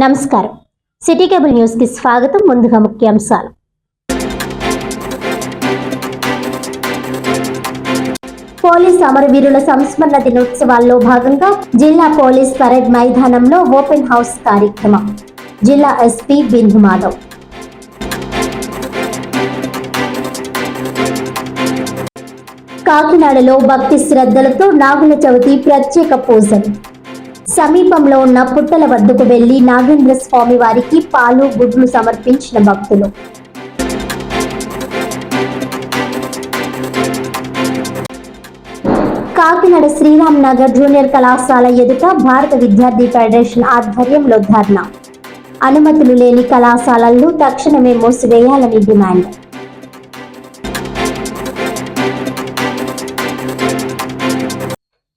నమస్కారం. City cable న్యూస్కి స్వాగతం. ముందుగా ముఖ్యాంశాలు. పోలీస్ అమరవీరుల సంస్మరణ దినోత్సవాల్లో భాగంగా జిల్లా పోలీస్ పరేడ్ మైదానంలో ఓపెన్ హౌస్ కార్యక్రమం. జిల్లా ఎస్పీ బిందు మాధవ్. కాకినాడలో భక్తి శ్రద్ధలతో నాగుల చవితి ప్రత్యేక పూజలు. సమీపంలో ఉన్న పుట్టల వద్దకు వెళ్ళి నాగేంద్ర స్వామి వారికి పాలు గుడ్లు సమర్పించిన భక్తులు. కాకినాడ శ్రీరామ్ నగర్ జూనియర్ కళాశాల ఎదుట భారత విద్యార్థి ఫెడరేషన్ ఆధ్వర్యంలో ధర్నా. అనుమతులు లేని కళాశాలలను తక్షణమే మూసివేయాలని డిమాండ్.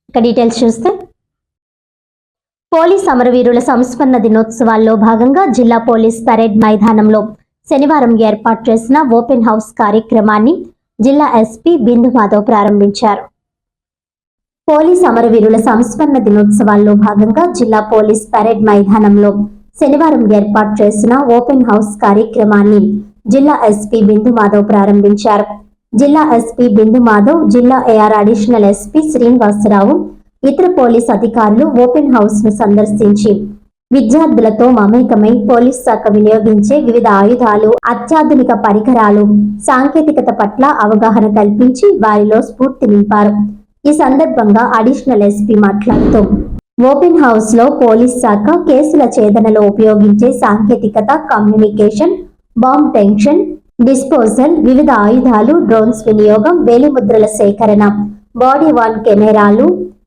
ఇక డీటెయిల్స్ చూస్తే పోలీస్ అమరవీరుల సంస్మరణ దినోత్సవాల్లో భాగంగా జిల్లా పోలీస్ పరేడ్ మైదానంలో శనివారం ఏర్పాటు చేసిన ఓపెన్ హౌస్ కార్యక్రమాన్ని జిల్లా ఎస్పీ బిందు మాధవ్ ప్రారంభించారు. పోలీస్ అమరవీరుల సంస్మరణ దినోత్సవాల్లో భాగంగా జిల్లా పోలీస్ పరేడ్ మైదానంలో శనివారం ఏర్పాటు చేసిన ఓపెన్ హౌస్ కార్యక్రమాన్ని జిల్లా ఎస్పీ బిందు మాధవ్ ప్రారంభించారు. జిల్లా ఎస్పీ బిందు మాధవ్ జిల్లా ఏఆర్ అడిషనల్ ఎస్పీ శ్రీనివాసరావు ఇతర పోలీస్ అధికారులు ఓపెన్ హౌస్ను సందర్శించి విద్యార్థులతో మమేకమై పోలీస్ శాఖ వినియోగించే వివిధ ఆయుధాలు అత్యాధునిక పరికరాలు సాంకేతికత పట్ల అవగాహన కల్పించి వారిలో స్ఫూర్తి నింపారు. ఈ సందర్భంగా అడిషనల్ ఎస్పీ మాట్లాడుతూ ఓపెన్ హౌస్లో పోలీస్ శాఖ కేసుల ఛేదనలో ఉపయోగించే సాంకేతికత కమ్యూనికేషన్ బాంబ్ టెన్షన్ డిస్పోజల్ వివిధ ఆయుధాలు డ్రోన్స్ వినియోగం వేలిముద్రల సేకరణ బాడీ వాన్ కెమెరాలు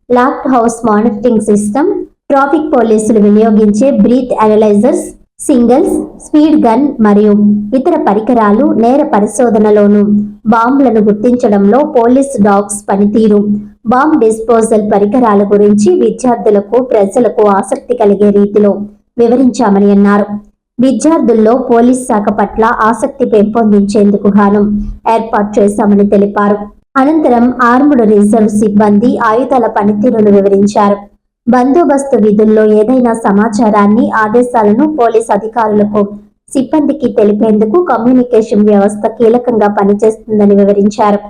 locked house monitoring system traffic పోలీసులు వినియోగించే breath analysers singles speed gun మరియు ఇతర పరికరాలు నేర పరిశోధనలోను బాంబులను గుర్తించడంలో పోలీస్ డాగ్స్ పనితీరు. బాంబ్ డిస్పోజల్ పరికరాల గురించి విద్యార్థులకు ప్రజలకు ఆసక్తి కలిగే రీతిలో వివరించామని అన్నారు. విద్యార్థుల్లో పోలీస్ శాఖ పట్ల ఆసక్తి పెంపొందించేందుకు గాను ఏర్పాటు చేశామని తెలిపారు. అనంతరం ఆర్ముడ్ రిజర్వ్ సిబ్బంది ఆయుధాల పనితీరును వివరించారు. బందోబస్తు విధుల్లో ఏదైనా సమాచారాన్ని ఆదేశాలను పోలీస్ అధికారులకు సిబ్బందికి తెలిపేందుకు కమ్యూనికేషన్ వ్యవస్థ కీలకంగా పనిచేస్తుందని వివరించారు.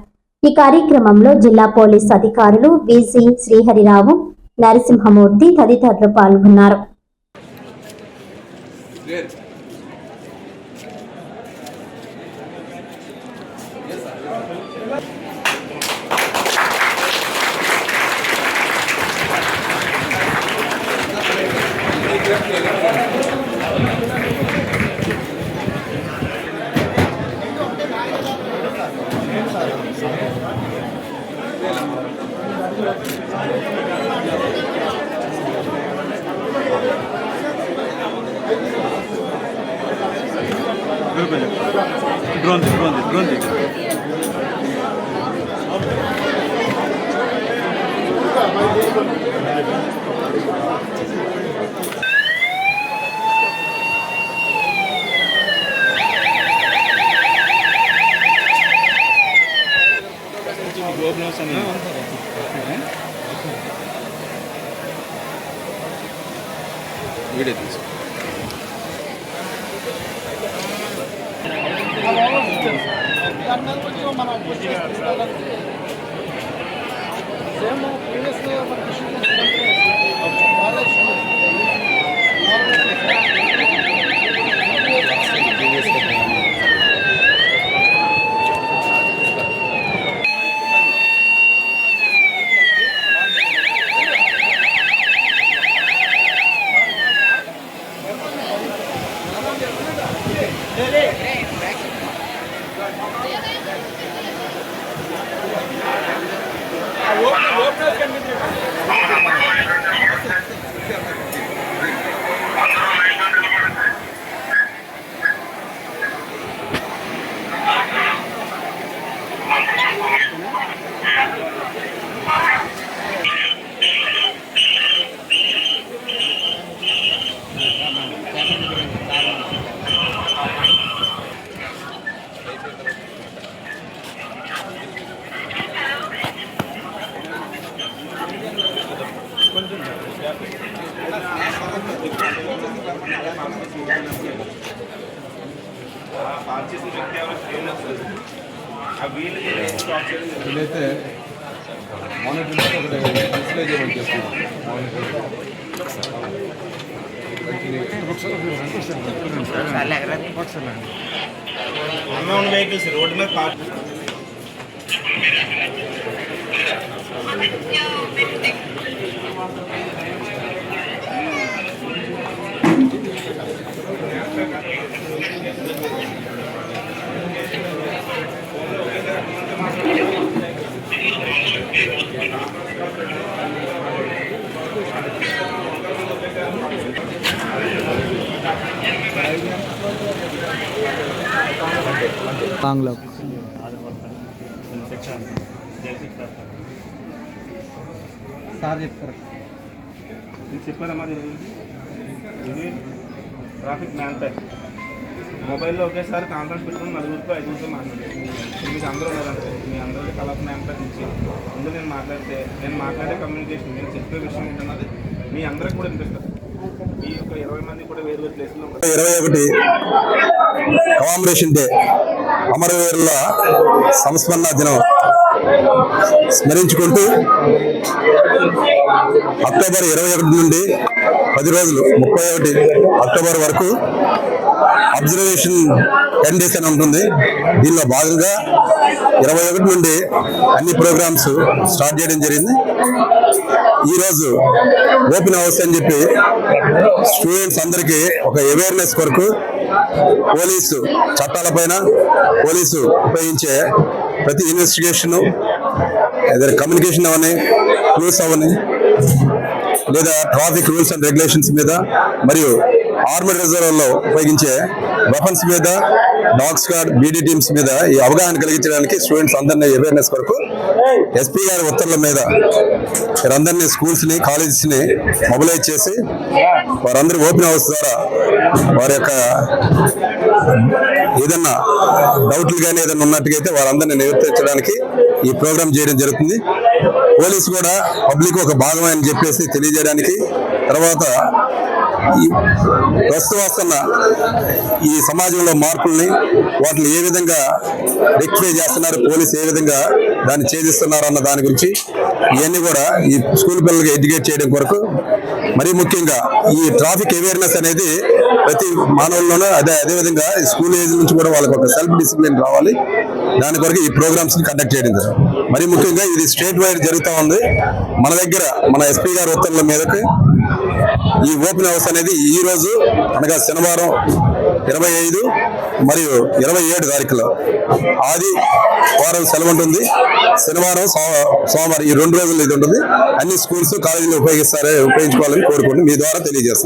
ఈ కార్యక్రమంలో జిల్లా పోలీస్ అధికారులు విసి శ్రీహరిరావు నరసింహమూర్తి తదితరులు పాల్గొన్నారు. Böyle. Grande, grande, grande. Não, não, não. Video తీసు మనం ಓಪನ್ ಓಪನ್ మార్చేసిన వ్యక్తి ఎవరు చేయలేదు ఆ వీళ్ళకి స్టాప్ చేయడం జరిగింది. వీలైతే మానిటర్ ఒకటి డిస్ప్లే చేయమని చేస్తున్నాం మానిటర్ అన్నౌన్ వెహికల్స్ రోడ్డు మీద పార్క్ బాంగ్లా సార్ చెప్తారు ఇది చెప్పారమ్మా దీని గురించి? ఇది ట్రాఫిక్ మ్యాన్ పై మొబైల్లో ఒకేసారి కాన్ఫరెన్స్ పెట్టుకుని నలుగురితో ఐదుగురితో మాట్లాడారు మీకు అందరూ ఉన్నారంటే మీ అందరికీ కలపని మ్యాన్ పై ఇచ్చి ముందు నేను మాట్లాడితే నేను మాట్లాడే కమ్యూనికేషన్ నేను చెప్పే విషయం ఏంటన్నది మీ అందరికి కూడా వినిపిస్తుంది. ఈ యొక్క ఇరవై మంది కూడా వేరు వేరు ప్లేస్లో ఉంటారు. ఇరవై ఒకటి కాంబినేషన్ డే అమరవీరుల సంస్మరణ దినం స్మరించుకుంటూ అక్టోబర్ ఇరవై ఒకటి నుండి పది రోజులు ముప్పై ఒకటి అక్టోబర్ వరకు అబ్జర్వేషన్ టెన్ డేస్ అని ఉంటుంది. దీనిలో భాగంగా ఇరవై ఒకటి నుండి అన్ని ప్రోగ్రామ్స్ స్టార్ట్ చేయడం జరిగింది. ఈరోజు ఓపెన్ హౌస్ అని చెప్పి స్టూడెంట్స్ అందరికీ ఒక అవేర్నెస్ కొరకు పోలీసు చట్టాలపైన పోలీసు ఉపయోగించే ప్రతి ఇన్వెస్టిగేషన్ ఏదైనా కమ్యూనికేషన్ అవన్నీ రూల్స్ అవని లేదా ట్రాఫిక్ రూల్స్ అండ్ రెగ్యులేషన్స్ మీద మరియు ఆర్మడ్ రిజర్వ్లో ఉపయోగించే వెపన్స్ మీద డాగ్ స్క్వాడ్ బీడీ టీమ్స్ మీద ఈ అవగాహన కలిగించడానికి స్టూడెంట్స్ అందరినీ అవేర్నెస్ కొరకు ఎస్పీ గారి ఉత్తర్వుల మీద వీరందరినీ స్కూల్స్ని కాలేజెస్ని మొబిలైజ్ చేసి వారందరూ ఓపెన్ హౌస్ ద్వారా వారి యొక్క ఏదన్నా డౌట్లు కానీ ఏదైనా అయితే వారందరినీ నివర్తించడానికి ఈ ప్రోగ్రామ్ చేయడం జరుగుతుంది. పోలీసు కూడా పబ్లిక్ ఒక భాగం అని చెప్పేసి తెలియజేయడానికి తర్వాత ఈ ప్రస్తుతం వస్తున్న ఈ సమాజంలో మార్పుల్ని వాటిని ఏ విధంగా రెక్టిఫై చేస్తున్నారు పోలీసు ఏ విధంగా దాన్ని ఛేదిస్తున్నారు అన్న దాని గురించి ఇవన్నీ కూడా ఈ స్కూల్ పిల్లలకి ఎడ్యుకేట్ చేయడం కొరకు మరీ ముఖ్యంగా ఈ ట్రాఫిక్ అవేర్నెస్ అనేది ప్రతి మానవుల్లోనూ అదే అదే విధంగా స్కూల్ ఏజ్ నుంచి కూడా వాళ్ళకి ఒక సెల్ఫ్ డిసిప్లిన్ రావాలి. దాని కొరకు ఈ ప్రోగ్రామ్స్ని కండక్ట్ చేయడం జరుగుతుంది. మరీ ముఖ్యంగా ఇది స్టేట్ వైడ్ జరుగుతూ ఉంది. మన దగ్గర మన ఎస్పీ గారి ఉత్తర్వుల మీదకి ఈ ఓపెన్ హౌస్ అనేది ఈ రోజు అనగా శనివారం ఇరవై ఐదు మరియు ఇరవై ఏడు తారీఖులో. ఆది వారం సెలవు ఉంటుంది. శనివారం సోమ- సోమవారం ఈ రెండు రోజులు ఇది ఉంటుంది. అన్ని స్కూల్స్ కాలేజీలు ఉపయోగిస్తారే ఉపయోగించుకోవాలని కోరుకుంటూ మీ ద్వారా తెలియజేస్తుంది